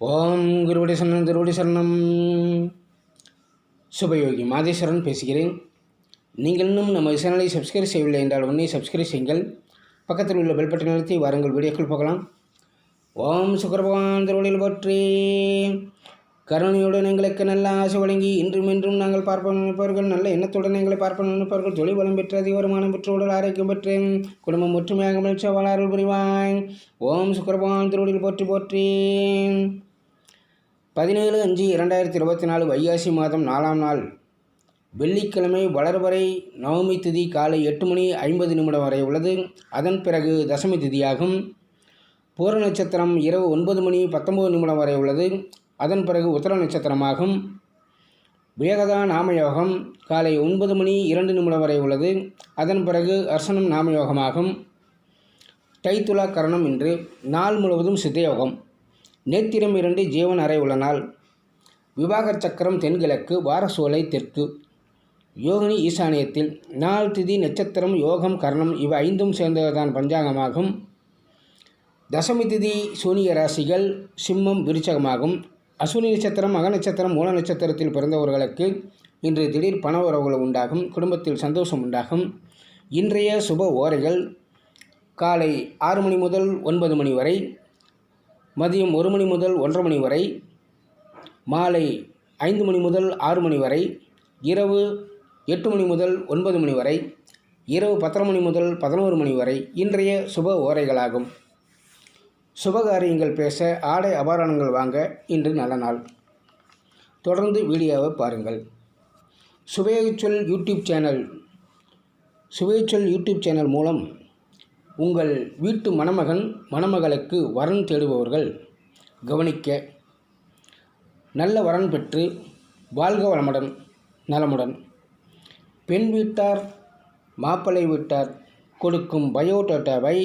ஓம் குருவடி சரணம் திருவடி சரணம் சுபயோகி மாதேஸ்வரன் பேசுகிறேன். நீங்கள் இன்னும் நம்ம சேனலை சப்ஸ்கிரைப் செய்யவில்லை என்றால் உடனே சப்ஸ்கிரைப் செய்யுங்கள். பக்கத்தில் உள்ள பெல் பட்டன் வாருங்கள். வீடியோக்கள் பார்க்கலாம் ஓம் சுக்கர பகவான் திருவடியில் போற்றி. கருணையுடன் எங்களுக்கு நல்ல ஆசை வழங்கி இன்றும் இன்றும் நாங்கள் பார்ப்போம் நினைப்பவர்கள் நல்ல எண்ணத்துடன் எங்களை பார்ப்போம் நினைப்பவர்கள் தொழில் வளம் பெற்று அதிக வருமானம் பெற்று உடல் ஆரோக்கியம் பெற்று குடும்பம் ஒற்றுமையாக மகிழ்ச்சியா வாழ புரிவாய். ஓம் சுக்கரபகவான் திருவடியில் போற்றி போற்றி பதினேழு அஞ்சு இரண்டாயிரத்தி இருபத்தி நாலு வைகாசி மாதம் நாலாம் நாள். வெள்ளிக்கிழமை வளர்வரை நவமி திதி காலை எட்டு மணி ஐம்பது நிமிடம் வரை உள்ளது. அதன் பிறகு தசமி திதியாகும். பூர நட்சத்திரம் இரவு ஒன்பது மணி பத்தொம்பது நிமிடம் வரை உள்ளது. அதன் பிறகு உத்தர நட்சத்திரமாகும். வேகதா நாமயோகம் காலை ஒன்பது மணி இரண்டு நிமிடம் வரை உள்ளது. அதன் பிறகு அர்சனம் நாமயோகமாகும். தைத்துலா கரணம் இன்று நாள் முழுவதும் சித்தயோகம். நேத்திரம் இரண்டு ஜீவன் அறை உள்ள நாள். விவாக சக்கரம் தென்கிழக்கு வாரசோலை தெற்கு. யோகினி ஈசானியத்தில் நாள் திதி நட்சத்திரம் யோகம் கர்ணம் இவை ஐந்தும் சேர்ந்ததுதான் பஞ்சாங்கமாகும். தசமி திதி சூனிய ராசிகள் சிம்மம் விருச்சகமாகும். அஸ்வினி நட்சத்திரம் மக நட்சத்திரம் மூல நட்சத்திரத்தில் பிறந்தவர்களுக்கு இன்று திடீர் பண உறவுகள் உண்டாகும் குடும்பத்தில் சந்தோஷம் உண்டாகும். இன்றைய சுப ஓரைகள் காலை ஆறு மணி முதல் ஒன்பது மணி வரை மதியம் ஒரு மணி முதல் ஒன்றரை மணி வரை மாலை ஐந்து மணி முதல் ஆறு மணி வரை இரவு எட்டு மணி முதல் ஒன்பது மணி வரை இரவு பத்தரை மணி முதல் பதினோரு மணி வரை இன்றைய சுப ஓரைகளாகும். சுபகாரியங்கள் பேச ஆடை அபாரணங்கள் வாங்க இன்று நல்ல நாள். தொடர்ந்து வீடியோவை பாருங்கள். சுவையச்சொல் யூடியூப் சேனல் சுவையச்சொல் யூடியூப் சேனல் மூலம் உங்கள் வீட்டு மணமகன் மணமகளுக்கு வரன் தேடுபவர்கள் கவனிக்க நல்ல வரன் பெற்று வாழ்க வளமுடன் நலமுடன். பெண் வீட்டார் மாப்பிள்ளை வீட்டார் கொடுக்கும் பயோடேட்டாவை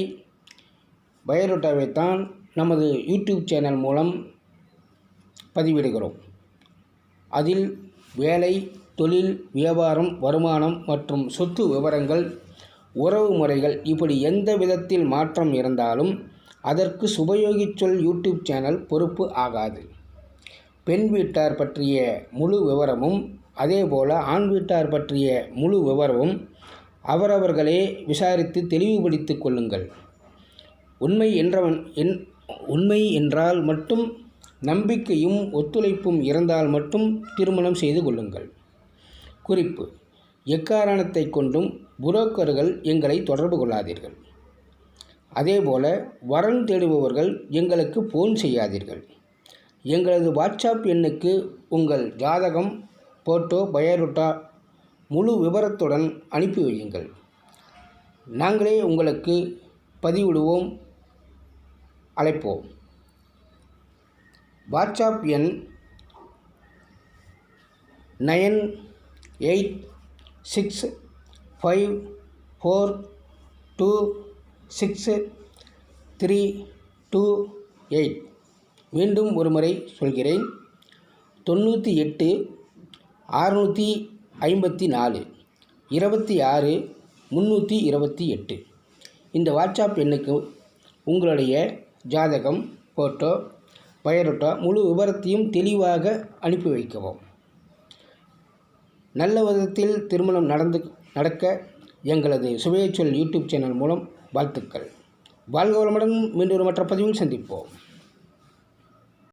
பயோடேட்டாவை தான் நமது யூடியூப் சேனல் மூலம் பதிவிடுகிறோம். அதில் வேலை தொழில் வியாபாரம் வருமானம் மற்றும் சொத்து விவரங்கள் உறவு முறைகள் இப்படி எந்த விதத்தில் மாற்றம் இருந்தாலும் அதற்கு சுபயோகிச்சொல் யூடியூப் சேனல் பொறுப்பு ஆகாது. பெண் வீட்டார் பற்றிய முழு விவரமும் அதேபோல் ஆண் வீட்டார் பற்றிய முழு விவரமும் அவரவர்களே விசாரித்து தெளிவுபடுத்திக் கொள்ளுங்கள். உண்மை என்றவன் என் உண்மை என்றால் மட்டும் நம்பிக்கையும் ஒத்துழைப்பும் இருந்தால் மட்டும் திருமணம் செய்து கொள்ளுங்கள். குறிப்பு எக்காரணத்தை கொண்டும் புரோக்கர்கள் எங்களை தொடர்பு கொள்ளாதீர்கள். அதேபோல வரன் தேடுபவர்கள் எங்களுக்கு ஃபோன் செய்யாதீர்கள். எங்களது வாட்ஸ்அப் எண்ணுக்கு உங்கள் ஜாதகம் போட்டோ பயோடேட்டா முழு விவரத்துடன் அனுப்பி வையுங்கள். நாங்களே உங்களுக்கு பதிவிடுவோம். அழைப்போம். வாட்ஸ்அப் எண் nine eight six five four two six three two eight. மீண்டும் ஒரு முறை சொல்கிறேன். தொண்ணூற்றி எட்டு அறுநூற்றி ஐம்பத்தி நாலு இருபத்தி ஆறு முந்நூற்றி இருபத்தி எட்டு. இந்த வாட்ஸ்அப் எண்ணுக்கு உங்களுடைய ஜாதகம் ஃபோட்டோ பயோடேட்டா முழு விவரத்தையும் தெளிவாக அனுப்பி வைக்கவும். நல்ல விதத்தில் திருமணம் நடந்து நடக்க எங்களது சுவையச்சொல் யூடியூப் சேனல் மூலம் வாழ்த்துக்கள். வாழ்க வளமுடன் மீண்டும் மற்ற பதிவில் சந்திப்போம்.